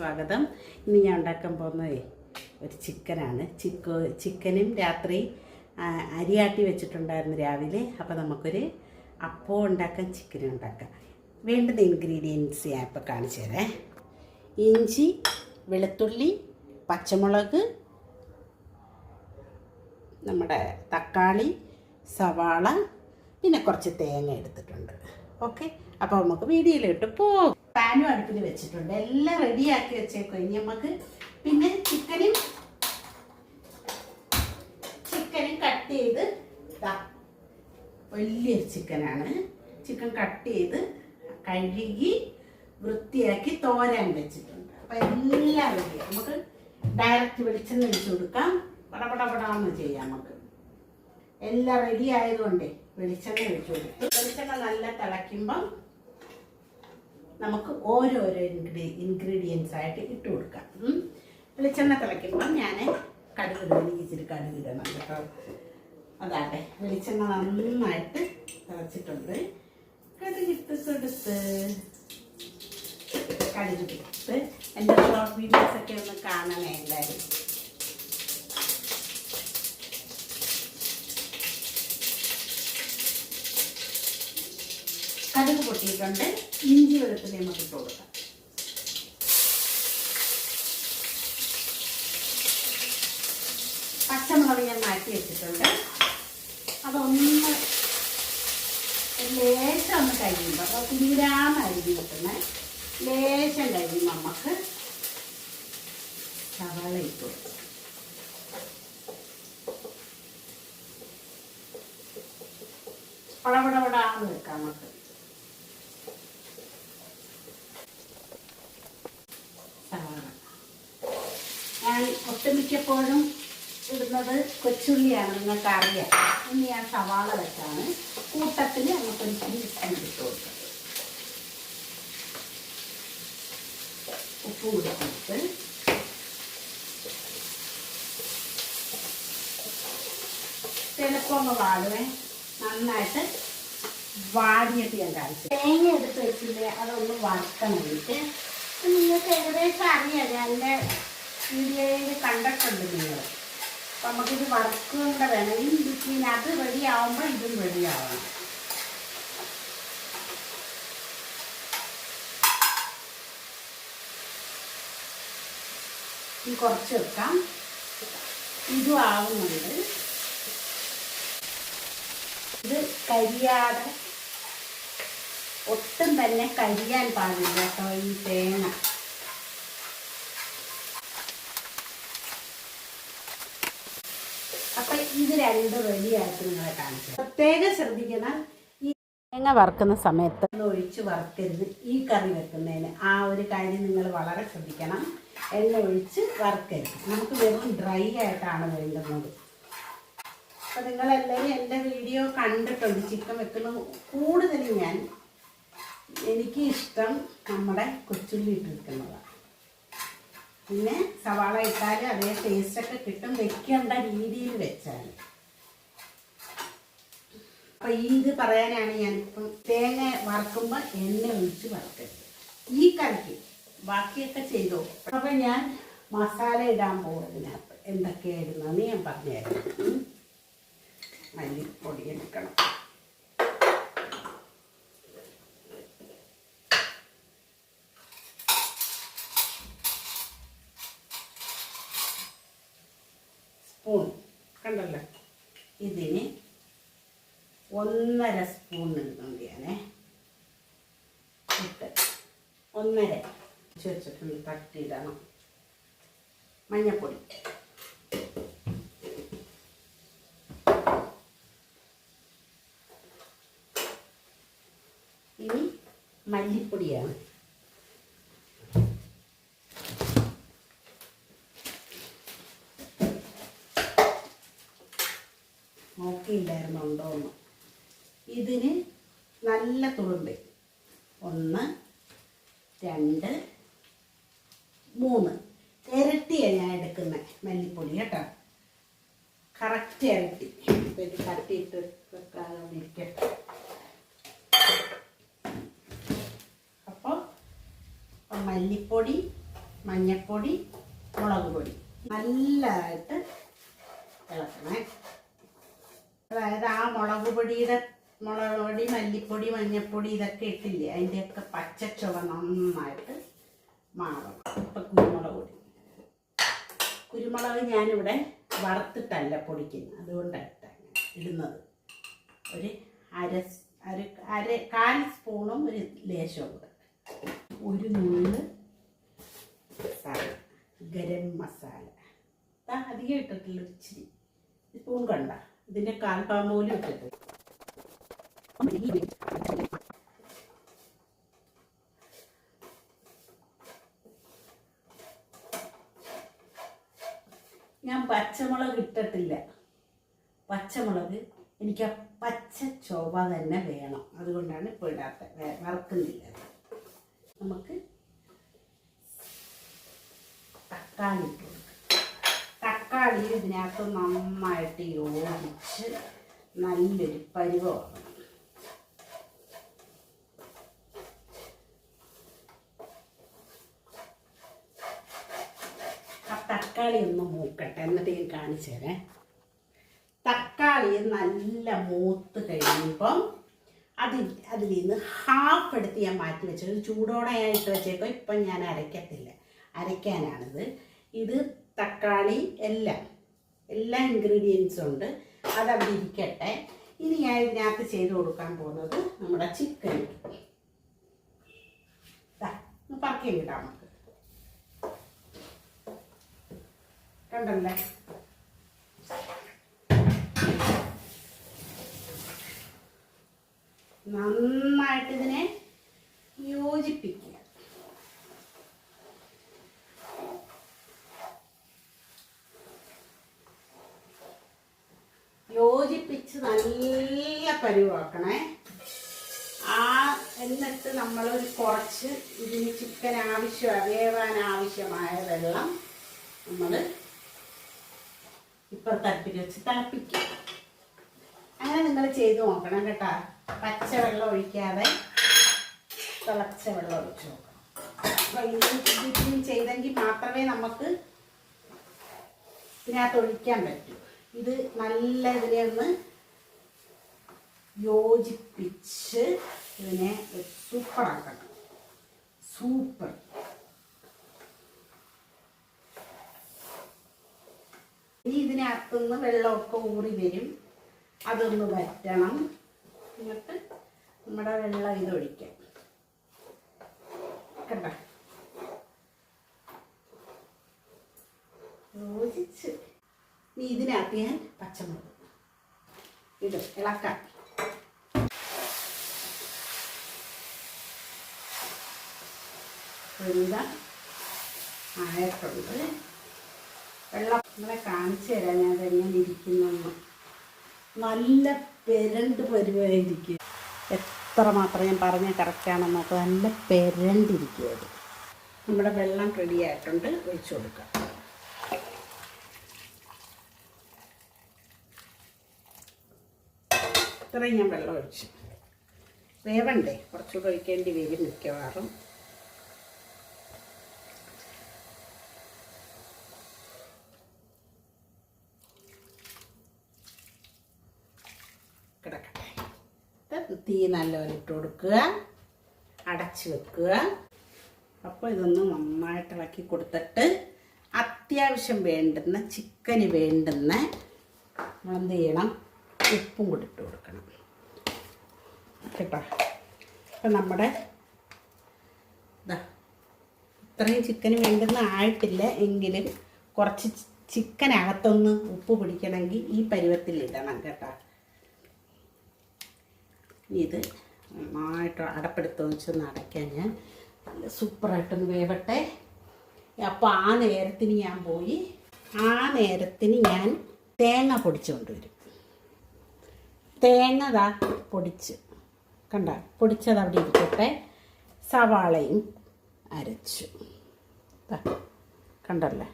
സ്വാഗതം. ഇന്ന് ഞാൻ ഉണ്ടാക്കാൻ പോകുന്നത് ഒരു ചിക്കനാണ്. ചിക്കോ ചിക്കനും രാത്രി അരിയാട്ടി വെച്ചിട്ടുണ്ടായിരുന്നു രാവിലെ. അപ്പോൾ നമുക്കൊരു അപ്പം ഉണ്ടാക്കാം ചിക്കനും ഉണ്ടാക്കാം. വേണ്ടുന്ന ഇൻഗ്രീഡിയൻസ് ഞാൻ ഇപ്പോൾ കാണിച്ചു തരാം. ഇഞ്ചി വെളുത്തുള്ളി പച്ചമുളക് നമ്മുടെ തക്കാളി സവാള പിന്നെ കുറച്ച് തേങ്ങ എടുത്തിട്ടുണ്ട്. ഓക്കെ? അപ്പോൾ നമുക്ക് വീഡിയോയിലോട്ട് പോകും. പാനും അടുപ്പിൽ വെച്ചിട്ടുണ്ട്. എല്ലാം റെഡിയാക്കി വെച്ചേക്കും ഇനി നമുക്ക് പിന്നെ ചിക്കനും ചിക്കനും കട്ട് ചെയ്ത് വലിയൊരു ചിക്കനാണ്. ചിക്കൻ കട്ട് ചെയ്ത് കഴുകി വൃത്തിയാക്കി തോരാൻ വെച്ചിട്ടുണ്ട്. അപ്പം എല്ലാം റെഡി നമുക്ക് ഡയറക്റ്റ് വെളിച്ചെണ്ണ വെച്ച് കൊടുക്കാം. പടപടപടാന്ന് ചെയ്യാം നമുക്ക്. എല്ലാം റെഡി ആയതുകൊണ്ടേ വെളിച്ചെണ്ണ ഒഴിച്ചു കൊടുത്തു. വെളിച്ചെണ്ണ നല്ല തിളയ്ക്കുമ്പം നമുക്ക് ഓരോരോ ഇൻഗ്രീ ഇൻഗ്രീഡിയൻസ് ആയിട്ട് ഇട്ട് കൊടുക്കാം. വെളിച്ചെണ്ണ തിളയ്ക്കുമ്പോൾ ഞാൻ കടുക് ഇടും. എനിക്ക് ഇച്ചിരി കടുക് ഇടണം കേട്ടോ. അതാട്ടെ വെളിച്ചെണ്ണ നന്നായിട്ട് തിളച്ചിട്ടുണ്ട്. കടുക് ഇട്ട് കൊടുത്ത് കടുക് ഇട്ട് എന്റെ ഷോർട്ട് വീഡിയോസൊക്കെ ഒന്ന് കാണണേ എല്ലാവരും. കടുക് ഇഞ്ചി വെളുത്തുള്ളി നമുക്ക് ഇട്ട് കൊടുക്കാം. പച്ചമുളക് ഞാൻ മാറ്റി വെച്ചിട്ടുണ്ട്. അതൊന്ന് ലേശം ഒന്ന് കഴിയുമ്പോൾ അപ്പോൾ തീരാന്ന് അരിഞ്ഞ് കിട്ടുന്ന. ലേശം കഴിയുമ്പോൾ നമുക്ക് സവാള ഇട്ട് കൊടുക്കാം. പടപടപടാന്ന് വെക്കാം നമുക്ക് സവാള ഞാൻ ഒട്ടുമിക്കപ്പോഴും ഇടുന്നത് കൊച്ചുള്ളിയാണ് നിങ്ങൾക്ക് അറിയാം ഇനി ഞാൻ സവാള വെച്ചാണ്. കൂട്ടത്തിൽ നമുക്കൊരു ഇച്ചിരി ഇട്ട് കൊടുക്കുന്നത് ഉപ്പ് കൂടി കൊടുത്ത്. ചിലപ്പോൾ വാടുവേ. നന്നായിട്ട് വാടിയിട്ട് ഞാൻ കാണിച്ചു. തേങ്ങ എടുത്ത് വെച്ചില്ലേ അതൊന്ന് വറുക്കാൻ വേണ്ടിയിട്ട് നിങ്ങൾക്ക് ഏകദേശം അറിയാം എന്റെ വീഡിയോയിൽ കണ്ടിട്ടുണ്ട് നിങ്ങൾ. അപ്പം നമുക്കിത് വറുക്കേണ്ട വേണം ഈ ബിസിന് അത് റെഡി ആവുമ്പോൾ ഇതും റെഡി ആവണം ഈ കുറച്ച് വെക്കാം. ഇതും ആവുന്നുണ്ട്. ഇത് കരിയാതെ ഒട്ടും തന്നെ കരിയാൻ പാടില്ല കേട്ടോ ഈ തേങ്ങ അപ്പൊ ഇത് രണ്ട് റെഡിയായിട്ട് നിങ്ങളെ കാണിച്ചു പ്രത്യേകം ശ്രദ്ധിക്കണം. ഈ തേങ്ങ വറുക്കുന്ന സമയത്ത് ഒഴിച്ച് വറുക്കരുത്. ഈ കറി വെക്കുന്നതിന് ആ ഒരു കാര്യം നിങ്ങൾ വളരെ ശ്രദ്ധിക്കണം. എണ്ണ ഒഴിച്ച് വറുക്കരുത്. നമുക്ക് വെറും ഡ്രൈ ആയിട്ടാണ് വേണ്ടുന്നത്. അപ്പം നിങ്ങളെല്ലാവരും എന്റെ വീഡിയോ കണ്ടിട്ടുണ്ട്. ചിക്കൻ വെക്കുന്ന കൂടുതലും ഞാൻ എനിക്ക് ഇഷ്ടം നമ്മുടെ കൊച്ചുള്ളി ഇട്ടിരിക്കുന്നതാണ്. പിന്നെ സവാള ഇട്ടാൽ അതേ ടേസ്റ്റൊക്കെ കിട്ടും. വെക്കേണ്ട രീതിയിൽ വെച്ചാൽ അപ്പം ഈ ഇത് പറയാനാണ് ഞാനിപ്പം തേങ്ങ വറക്കുമ്പോൾ എണ്ണ ഒഴിച്ച് വറക്കരുത്. ഈ കറിക്ക് ബാക്കിയൊക്കെ ചെയ്തോ? അപ്പം ഞാൻ മസാല ഇടാൻ പോകുന്നതിനകത്ത് എന്തൊക്കെയായിരുന്നു? എന്ന് ഞാൻ പറഞ്ഞുതരാം. മല്ലിപ്പൊടി എടുക്കണം സ്പൂൺ കണ്ടല്ലോ. ഇതിന് ഒന്നര സ്പൂൺ ഇടുന്നുണ്ട് ഞാനേ ഇട്ട് ഒന്നര. വെച്ചിട്ടുണ്ട് തട്ടിയിടണം. മഞ്ഞപ്പൊടി. ഇനി മല്ലിപ്പൊടിയാണ്. നോക്കിയില്ലായിരുന്നുണ്ടോ എന്ന് ഇതിന് നല്ല തുളുമ്പ്. ഒന്ന് രണ്ട് മൂന്ന്. ഇരട്ടിയാണ് ഞാൻ എടുക്കുന്നത് മല്ലിപ്പൊടി കേട്ടോ. കറക്റ്റ് ഇരട്ടി കറക്റ്റ് ഇട്ട് വെക്കാതെ അപ്പോൾ മല്ലിപ്പൊടി മഞ്ഞൾപ്പൊടി മുളക് പൊടി. നല്ലതായിട്ട് ഇളക്കണേ. അതായത് ആ മുളക് പൊടിയുടെ മുളക് പൊടി മല്ലിപ്പൊടി മഞ്ഞൾപ്പൊടി ഇതൊക്കെ ഇട്ടില്ലേ? അതിന്റെയൊക്കെ പച്ചച്ചുവ നന്നായിട്ട് മാറും ഇപ്പം കുരുമുളക് പൊടി. കുരുമുളക് ഞാനിവിടെ വറുത്തിട്ടല്ല പൊടിക്കുന്നത്. അതുകൊണ്ടായിട്ട് ഇടുന്നത്. ഒരു അര അര അര കാൽ സ്പൂണും ഒരു ലേശവും കൂടെ. ഒരു നുള്ള് മസാല ഗരം മസാല. അധികം ഇട്ടിട്ടില്ല ഇച്ചിരി. സ്പൂൺ കണ്ട. ഇതിന്റെ കാൽഭാഗം പോലും ഇട്ടിട്ട് ഞാൻ പച്ചമുളക് ഇട്ടിട്ടില്ല. പച്ചമുളക് എനിക്ക് ആ പച്ച ചോവ തന്നെ വേണം. അതുകൊണ്ടാണ് ഇപ്പോൾ ഇടാത്ത. വറക്കുന്നില്ല. നമുക്ക് തക്കാളി ഇട്ട് തക്കാളി ഇതിനകത്ത് നന്നായിട്ട് യോജിച്ച് നല്ലൊരു പരുവമാണ് ആ തക്കാളി ഒന്ന് മൂക്കട്ടെ എന്നിട്ട് ഞാൻ കാണിച്ചു തരാം. തക്കാളി നല്ല മൂത്ത് കഴിയുമ്പം അതിൽ അതിൽ നിന്ന് ഹാഫ് എടുത്ത് ഞാൻ മാറ്റി വെച്ചു ചൂടോടെ ഞാൻ ഇട്ട് വെച്ചേക്കും. ഇപ്പം ഞാൻ അരയ്ക്കത്തില്ല. അരയ്ക്കാനാണിത്. ഇത് തക്കാളി എല്ലാം എല്ലാ ഇൻഗ്രീഡിയൻസും ഉണ്ട്. അതവിടെ ഇരിക്കട്ടെ. ഇനി ഞാൻ ഇതിനകത്ത് ചെയ്ത് കൊടുക്കാൻ പോകുന്നത് നമ്മുടെ ചിക്കൻ പറക്കി വിടാം നമുക്ക് കണ്ടല്ലേ നന്നായിട്ട് ഇതിനെ യോജിപ്പിക്കുക യോജിപ്പിച്ച് നല്ല പരുവാക്കണേ. ആ എന്നിട്ട് നമ്മൾ ഒരു കുറച്ച് ഇതിന് ചിക്കൻ ആവശ്യം വേവാൻ ആവശ്യമായ വെള്ളം നമ്മൾ ഇപ്പം തട്ടി വെച്ച് തിളപ്പിക്കും. അങ്ങനെ നിങ്ങൾ ചെയ്ത് നോക്കണം കേട്ടോ. പച്ച വെള്ളം ഒഴിക്കാതെ തിളച്ച വെള്ളം ഒഴിച്ചു നോക്കണം. അപ്പം ഇത് ഇതിന് ചെയ്തെങ്കിൽ മാത്രമേ നമുക്ക് ഇതിനകത്ത് ഒഴിക്കാൻ പറ്റൂ. ഇത് നല്ല ഇതിനെ ഒന്ന് യോജിപ്പിച്ച് ഇതിനെ സൂപ്പറാക്കണം സൂപ്പർ ഇനി ഇതിനകത്തുനിന്ന് വെള്ളമൊക്കെ ഊറി വരും. അതൊന്ന് വറ്റണം. എന്നിട്ട് നമ്മുടെ വെള്ളം ഇതൊഴിക്കാം കണ്ട? യോജിച്ച്. ഇനി ഇതിനകത്ത് ഞാൻ പച്ചമുളക് ഇടും. ഇളക്കാം. വെന്ത ആയിട്ടുണ്ട് വെള്ളം നമ്മളെ കാണിച്ചു തരാം. ഞാൻ അതെങ്ങനെ ഇരിക്കുന്നെന്ന്. നല്ല പെരണ്ട് പരുവായിരിക്കും. എത്ര മാത്രം ഞാൻ പറഞ്ഞ കറക്റ്റാണെന്ന് നോക്കുക നല്ല പെരണ്ടിരിക്കുക അത് നമ്മുടെ വെള്ളം റെഡി ആയിട്ടുണ്ട്. ഒഴിച്ചു കൊടുക്കാം. ഇത്രയും ഞാൻ വെള്ളം ഒഴിച്ചു. വേവണ്ടേ? കുറച്ചുകൂടെ ഒഴിക്കേണ്ടി വരും മിക്കവാറും കിടക്കട്ടെ ഇത് തീ നല്ലപോലെ ഇട്ട് കൊടുക്കുക. അടച്ചു വെക്കുക. അപ്പോൾ ഇതൊന്ന് നന്നായിട്ട് ഇളക്കി കൊടുത്തിട്ട് അത്യാവശ്യം വേണ്ടുന്ന ചിക്കന് വേണ്ടുന്ന നമ്മളെന്ത് ചെയ്യണം? ഉപ്പും കൂടി ഇട്ട് കൊടുക്കണം. കേട്ടോ? അപ്പം നമ്മുടെ ഇതാ ഇത്രയും ചിക്കന് വേണ്ടുന്ന ആയിട്ടില്ല. എങ്കിലും കുറച്ച് ചിക്കനകത്തൊന്ന് ഉപ്പ് പിടിക്കണമെങ്കിൽ ഈ പരുവത്തിൽ ഇടണം കേട്ടോ. ഇനി ഇത് നന്നായിട്ട് അടപ്പെടുത്ത് വെച്ചൊന്ന് അടയ്ക്കാൻ ഞാൻ. നല്ല സൂപ്പറായിട്ടൊന്ന് വേവട്ടെ. അപ്പോൾ ആ നേരത്തിന് ഞാൻ പോയി ആ നേരത്തിന് ഞാൻ തേങ്ങ പൊടിച്ചുകൊണ്ട് വരും. തേങ്ങ ദാ പൊടിച്ച് കണ്ട? പൊടിച്ചത് അവിടെ ഇരിക്കട്ടെ. സവാളയും അരച്ചു. കണ്ടല്ലേ?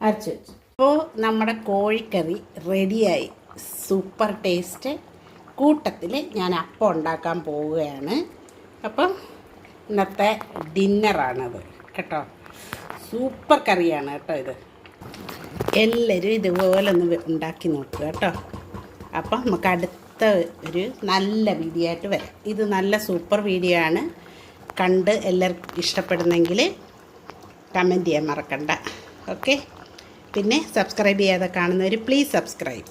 അരച്ചു വെച്ചു. അപ്പോൾ നമ്മുടെ കോഴിക്കറി റെഡിയായി സൂപ്പർ ടേസ്റ്റ് കൂട്ടത്തിൽ ഞാൻ അപ്പം ഉണ്ടാക്കാൻ പോവുകയാണ്. അപ്പം ഇന്നത്തെ ഡിന്നറാണത് കേട്ടോ. സൂപ്പർ കറിയാണ് കേട്ടോ ഇത്. എല്ലാവരും ഇതുപോലെ ഒന്ന് ഉണ്ടാക്കി നോക്കുക കേട്ടോ. അപ്പം നമുക്ക് അടുത്ത ഒരു നല്ല വീഡിയോ ആയിട്ട് വരാം. ഇത് നല്ല സൂപ്പർ വീഡിയോ ആണ്. കണ്ട് എല്ലാവർക്കും ഇഷ്ടപ്പെടുന്നെങ്കിൽ കമന്റ് ചെയ്യാൻ മറക്കണ്ട. ഓക്കെ? പിന്നെ സബ്സ്ക്രൈബ് ചെയ്യാതെ കാണുന്നവർ പ്ലീസ് സബ്സ്ക്രൈബ്